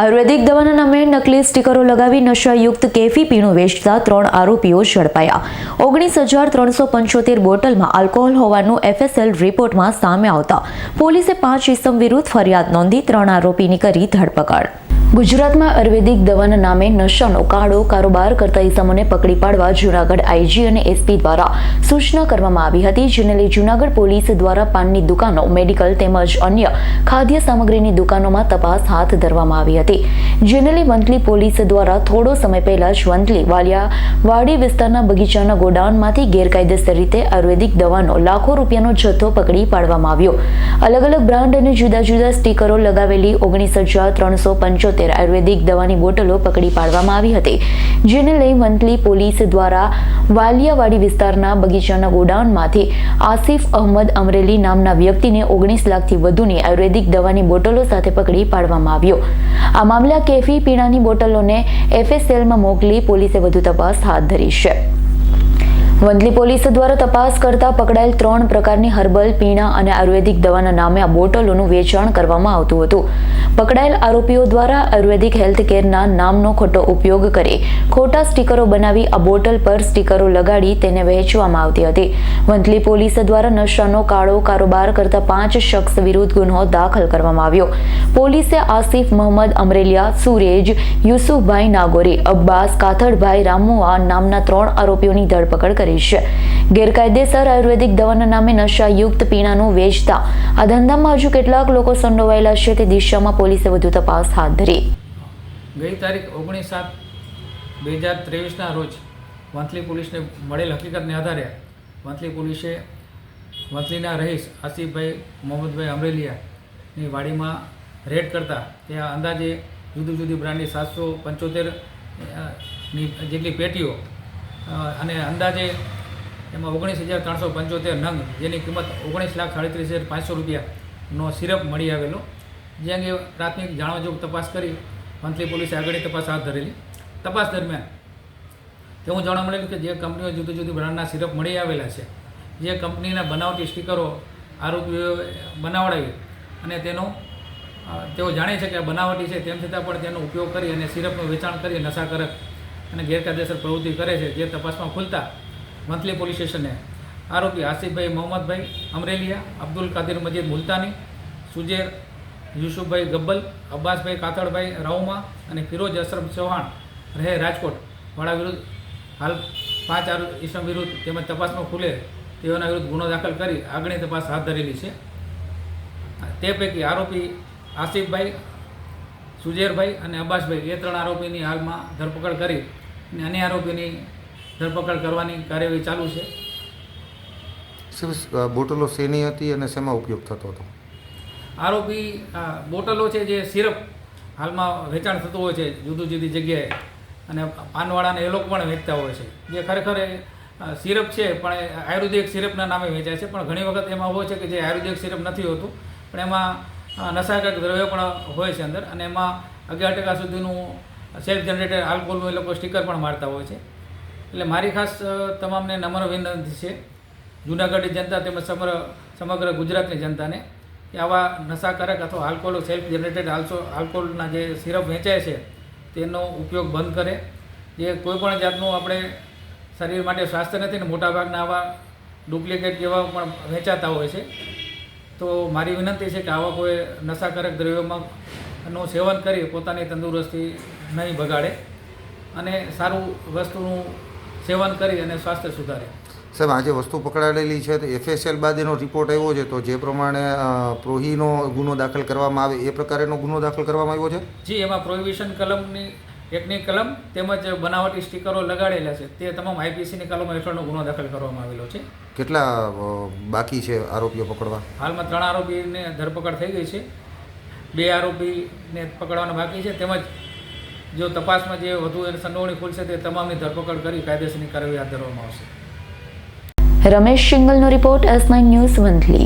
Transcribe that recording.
આયુર્વેદિક દવાના નામે નકલી સ્ટીકરો લગાવી નશાયુક્ત કેફી પીણું વેચતા ત્રણ આરોપીઓ ઝડપાયા. ઓગણીસ હજાર ત્રણસો પંચોતેર બોટલમાં આલ્કોહોલ હોવાનું એફએસએલ રિપોર્ટમાં સામે આવતા. પોલીસે પાંચ ઇસમ વિરુદ્ધ ફરિયાદ નોંધી ત્રણ આરોપીની કરી ધરપકડ. ગુજરાતમાં આયુર્વેદિક દવાના નામે નશાનો કાળો કારોબાર કરતા ઇસમોને પકડી પાડવા જૂનાગઢ આઈજી અને એસપી દ્વારા સૂચના કરવામાં આવી હતી, જેને લઈ જૂનાગઢ પોલીસ દ્વારા પાનની દુકાનો, મેડિકલ તેમજ અન્ય ખાદ્ય સામગ્રીની દુકાનોમાં તપાસ હાથ ધરવામાં આવી હતી. જેને લઈ વંથલી પોલીસ દ્વારા થોડો સમય પહેલા જ વંથલી વાલિયા વાડી વિસ્તારના બગીચાના ગોડાઉનમાંથી ગેરકાયદેસર રીતે આયુર્વેદિક દવાનો લાખો રૂપિયાનો જથ્થો પકડી પાડવામાં આવ્યો. અલગ અલગ બ્રાન્ડ અને જુદા જુદા સ્ટીકરો લગાવેલી ઓગણીસ હજાર ત્રણસો પંચોતેર આયુર્વેદિક દવાની બોટલો પકડી પાડવામાં આવી હતી, જેને લઈ વંથલી પોલીસ દ્વારા વાલિયાવાડી વિસ્તારના બગીચાના ગોડાઉનમાંથી આસિફ અહમદ અમરેલી નામના વ્યક્તિને ઓગણીસ લાખથી વધુની આયુર્વેદિક દવાની બોટલો સાથે પકડી પાડવામાં આવ્યો. આ મામલે કેફી પીણાની બોટલોને એફએસએલમાં મોકલી પોલીસે વધુ તપાસ હાથ ધરી છે. વંથલી પોલીસ દ્વારા તપાસ કરતા પકડાયેલ ત્રણ પ્રકારની હર્બલ, પીણા અને આયુર્વેદિક દવાના નામે આ બોટલોનું વેચાણ કરવામાં આવતું હતું. પકડાયેલ આરોપીઓ દ્વારા આયુર્વેદિક હેલ્થ કેરના નામનો ખોટો ઉપયોગ કરી ખોટા સ્ટીકરો બનાવી આ બોટલ પર સ્ટીકરો લગાડી તેને વહેંચવામાં આવતી હતી. વંથલી પોલીસ દ્વારા નશાનો કાળો કારોબાર કરતા પાંચ શખ્સ વિરુદ્ધ ગુનો દાખલ કરવામાં આવ્યો. પોલીસે આસિફ મોહમ્મદ અમરેલિયા, સુરેજ, યુસુફભાઈ નાગોરી, અબ્બાસ કાથડભાઈ રામુઆ નામના ત્રણ આરોપીઓની ધરપકડ કરી છે ગેરકાયદેસર આયુર્વેદિક દવાના નામે નશાયુક્ત પીણાનું વેચતા આ ધંધામાં હજુ કેટલાક લોકો સંડોવાયેલા છે તે દિશામાં પોલીસે વધુ તપાસ હાથ ધરી. ગઈ તારીખ ઓગણીસ સાત બે હજાર ત્રેવીસના રોજ વંથલી પોલીસને મળેલ હકીકતને આધારે વંથલી પોલીસે વંથલીના રહીશ આસિફભાઈ મોહમ્મદભાઈ અમરેલિયાની વાડીમાં રેડ કરતા ત્યાં અંદાજે જુદી જુદી બ્રાન્ડની સાતસો પંચોતેરની જેટલી પેટીઓ અને અંદાજે એમાં ઓગણીસ હજાર ત્રણસો પંચોતેર નંગ, જેની કિંમત ઓગણીસ લાખ સાડત્રીસ હજાર પાંચસો રૂપિયાનો સિરપ મળી આવેલો. જે અંગે પ્રાથમિક જાણવા જોગ તપાસ કરી મંથલી પોલીસે આગળની તપાસ હાથ ધરેલી. તપાસ દરમિયાન તેવું જાણવા મળેલું કે જે કંપનીઓ જુદી જુદી બ્રાન્ડના સિરપ મળી આવેલા છે. જે કંપનીના બનાવટી સ્ટીકરો આરોપીઓ બનાવડાવી અને તેનો તેઓ જાણે છે કે બનાવટી છે, તેમ છતાં પણ તેનો ઉપયોગ કરી અને સિરપનું વેચાણ કરી નશાકારક અને ગેરકાયદેસર પ્રવૃત્તિ કરે છે જે તપાસમાં ખુલતા મંથલી પોલીસ સ્ટેશને આરોપી આસિફભાઈ મોહમ્મદભાઈ અમરેલિયા, અબ્દુલ કાદિર મજીદ મુલતાની, સુજેર યુસુફભાઈ ગબ્બલ, અબ્બાસભાઈ કાતળભાઈ રાઉમા અને ફિરોજ અશરફ ચૌહાણ રહે રાજકોટ. વાળા વિરુદ્ધ હાલ પાંચ આરો ઈસમ વિરુદ્ધ તેમજ તપાસમાં ખુલે તેઓના વિરુદ્ધ ગુનો દાખલ કરી આગળની તપાસ હાથ ધરેલી છે. તે પૈકી આરોપી આસિફભાઈ સુજેરભાઈ અને અબ્બાસભાઈ એ ત્રણ આરોપીની હાલમાં ધરપકડ કરી અને અન્ય આરોપીની ધરપકડ કરવાની કાર્યવાહી ચાલુ છે. શું બોટલો શેની હતી અને શેમાં ઉપયોગ થતો હતો? આરોપી આ બોટલો છે જે સિરપ હાલમાં વેચાણ થતું હોય છે જુદી જુદી જગ્યાએ અને પાનવાળાને એ લોકો પણ વેચતા હોય છે. જે ખરેખર સિરપ છે પણ આયુર્વેદિક સિરપના નામે વેચાય છે. પણ ઘણી વખત એમાં હોય છે કે જે આયુર્વેદિક સિરપ નથી હોતું પણ એમાં નશાકારક દ્રવ્યો પણ હોય છે અંદર અને એમાં અગિયાર ટકા સુધીનું સેલ્ફ જનરેટેડ આલ્કોહોલનું એ લોકો સ્ટીકર પણ મારતા હોય છે. એટલે મારી ખાસ તમામને નમ્ર વિનંતી છે, જૂનાગઢની જનતા તેમજ સમગ્ર સમગ્ર ગુજરાતની જનતાને, કે આવા નશાકારક અથવા આલ્કોહોલ સેલ્ફ જનરેટેડ આલ્સો આલ્કોહોલના જે સિરપ વેચાય છે, તેનો ઉપયોગ બંધ કરે. જે કોઈપણ જાતનું આપણે શરીર માટે સ્વાસ્થ્ય નથી ને મોટાભાગના આવા ડુપ્લિકેટ જેવા પણ વેચાતા હોય છે. તો મારી વિનંતી છે કે આવા કોઈ નશાકારક દ્રવ્યોમાં નું સેવન કરી પોતાની તંદુરસ્તી નહીં બગાડે અને સારું વસ્તુનું સેવન કરી અને સ્વાસ્થ્ય સુધારે. સાહેબ આજે વસ્તુ પકડાયેલી છે તો એફએસએલ બાદ એનો રિપોર્ટ આવ્યો છે તો જે પ્રમાણે પ્રોહીનો ગુનો દાખલ કરવામાં આવે એ પ્રકારેનો ગુનો દાખલ કરવામાં આવ્યો છે? જી એમાં પ્રોહિબિશન કલમની એકની કલમ તેમજ બનાવટી સ્ટીકરો લગાડેલા છે. તે તમામ આઈપીસીની કલમ હેઠળનો ગુનો દાખલ કરવામાં આવેલો છે. કેટલા બાકી છે આરોપીઓ પકડવા? હાલમાં ત્રણ આરોપીને ધરપકડ થઈ ગઈ છે. બે આરોપીને પકડવાના બાકી છે. તેમજ જો તપાસમાં જે વધુ એની સંડોવણી ખુલશે તે તમામની ધરપકડ કરી કાયદેસરની કાર્યવાહી હાથ ધરવામાં આવશે. Ramesh સિંગલનો report S nine news Vanthali